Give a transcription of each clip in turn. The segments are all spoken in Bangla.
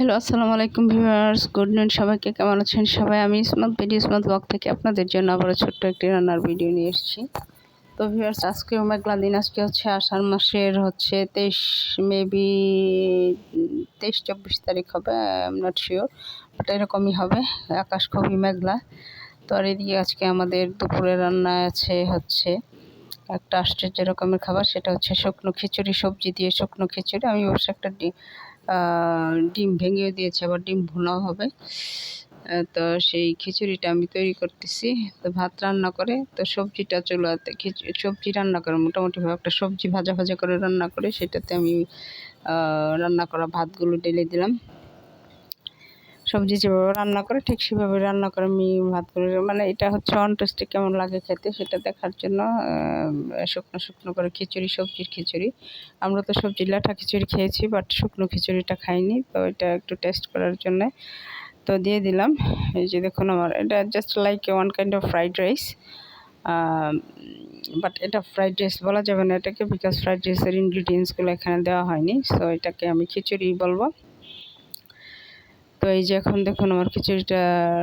হ্যালো আসসালামু আলাইকুম ভিউয়ার্স গুড নুন সবাইকে কেমন আছেন? সবাই, আমি ইসমাত ভিডিও ইসমাত ব্লগ থেকে আপনাদের জন্য আবারও ছোট্ট একটি রান্নার ভিডিও নিয়ে এসেছি। তো ভিউয়ার্স আজকে মেঘলা দিন, আজকে হচ্ছে আষাঢ় মাসের হচ্ছে তেইশ মেবি তেইশ, চব্বিশ তারিখ হবে আই নট শিওর বাট এরকমই হবে। আকাশ খুবই মেঘলা। তো আর এদিকে আজকে আমাদের দুপুরে রান্না আছে হচ্ছে একটা আশ্চর্য রকমের খাবার, সেটা হচ্ছে শুকনো খিচুড়ি, সবজি দিয়ে শুকনো খিচুড়ি। আমি অবশ্য একটা ডিম ভেঙেও দিয়েছে, আবার ডিম ভুনাও হবে। তো সেই খিচুড়িটা আমি তৈরি করতেছি। তো ভাত রান্না করে, তো সবজিটা চুলাতে সবজি রান্না করে মোটামুটিভাবে একটা সবজি ভাজা ভাজা করে রান্না করে, সেটাতে আমি রান্না করা ভাতগুলো ঢেলে দিলাম। সবজি যেভাবে রান্না করে ঠিক সেভাবে রান্না করে মি ভাত করে মানে এটা হচ্ছে অন টেস্টে কেমন লাগে খেতে সেটা দেখার জন্য শুকনো শুকনো করে খিচুড়ি, সবজির খিচুড়ি। আমরা তো সবজি লাঠা খিচুড়ি খেয়েছি বাট শুকনো খিচুড়িটা খাইনি, তো এটা একটু টেস্ট করার জন্য তো দিয়ে দিলাম। এই যে দেখুন আমার, এটা just like one kind of fried rice but এটা ফ্রাইড রাইস বলা যাবে না এটাকে বিকজ ফ্রাইড রাইসের ইনগ্রিডিয়েন্টসগুলো এখানে দেওয়া হয়নি সো এটাকে আমি খিচুড়ি বলব। তো এই যে এখন দেখুন আমার খিচুড়িটা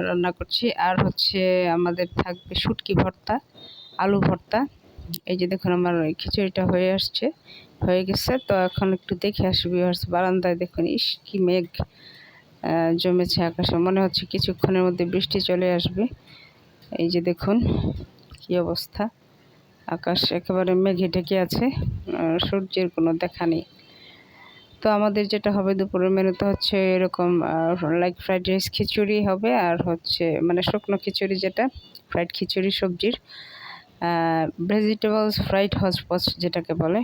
রান্না করছি। আর হচ্ছে আমাদের থাকবে শুটকি ভর্তা, আলু ভর্তা। এই যে দেখুন আমার খিচুড়িটা হয়ে আসছে, হয়ে গেছে। তো এখন একটু দেখে আসবি বারান্দায় দেখুন, ইস কি মেঘ জমেছে আকাশে। মনে হচ্ছে কিছুক্ষণের মধ্যে বৃষ্টি চলে আসবে। এই যে দেখুন কি অবস্থা। আকাশ একেবারে মেঘে ঢেকে আছে সূর্যের কোনো দেখা নেই। তো আমাদের যেটা হবে দুপুরের মেনুতে হচ্ছে এরকম লাইক ফ্রাইড রাইস খিচুড়ি হবে আর হচ্ছে মানে শুকনো খিচুড়ি যেটা ফ্রাইড খিচুড়ি সবজির ভেজিটেবলস ফ্রাইড হসপস যেটাকে বলে।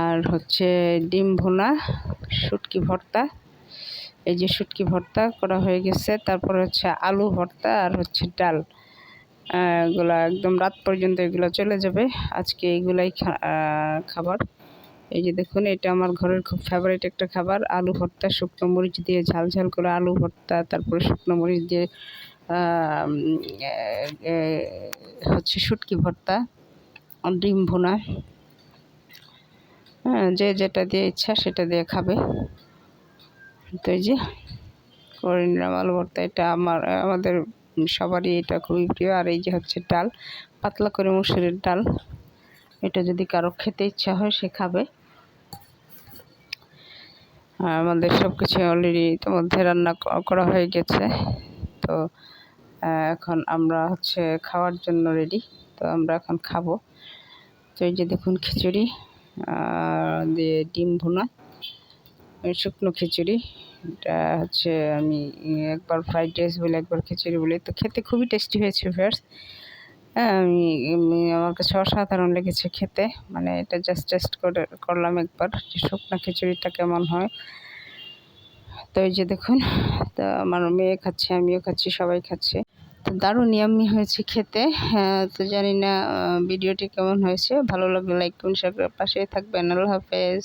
আর হচ্ছে ডিম ভুনা, শুটকি ভর্তা, এই যে শুটকি ভর্তা করা হয়ে গেছে। তারপর হচ্ছে আলু ভর্তা আর হচ্ছে ডাল। এগুলো একদম রাত পর্যন্ত এগুলো চলে যাবে। আজকে এইগুলাই খাবার। এই যে দেখুন, এটা আমার ঘরের খুব ফেভারিট একটা খাবার। আলু ভর্তা, শুকনো মরিচ দিয়ে ঝাল ঝাল করে আলু ভর্তা, তারপরে শুকনো মরিচ দিয়ে হচ্ছে শুটকি ভর্তা, ডিম ভুনা। হ্যাঁ যে যেটা দিয়ে ইচ্ছা সেটা দিয়ে খাবে। তো এই যে, করে নিলাম আলু ভর্তা। এটা আমার, আমাদের সবারই এটা খুবই প্রিয়। আর এই যে হচ্ছে ডাল, পাতলা করে মুসুরের ডাল। এটা যদি কারও খেতে ইচ্ছা হয়, সে খাবে। আমাদের সব কিছু অলরেডি ইতিমধ্যে রান্না করা হয়ে গেছে। তো এখন আমরা হচ্ছে খাওয়ার জন্য রেডি তো আমরা এখন খাব। তো এই যে দেখুন খিচুড়ি দিয়ে ডিম ভুনা শুকনো খিচুড়ি। এটা হচ্ছে আমি একবার ফ্রাইড রাইস বলে একবার খিচুড়ি বলি। তো খেতে খুবই টেস্টি হয়েছে ফ্রেন্ডস আমার কাছে অসাধারণ লেগেছে খেতে। মানে এটা জাস্ট টেস্ট করে, করলাম একবার যে শুকনো খিচুড়িটা কেমন হয়। তো এই যে দেখুন, তো আমার মেয়ে খাচ্ছে, আমিও খাচ্ছি, সবাই খাচ্ছে। তো দারুণ ইয়াম্মি হয়েছে খেতে। হ্যাঁ তো জানি না ভিডিওটি কেমন হয়েছে। ভালো লাগলে লাইক করুন শেয়ার পাশে থাকবেন। আল্লাহ হাফেজ।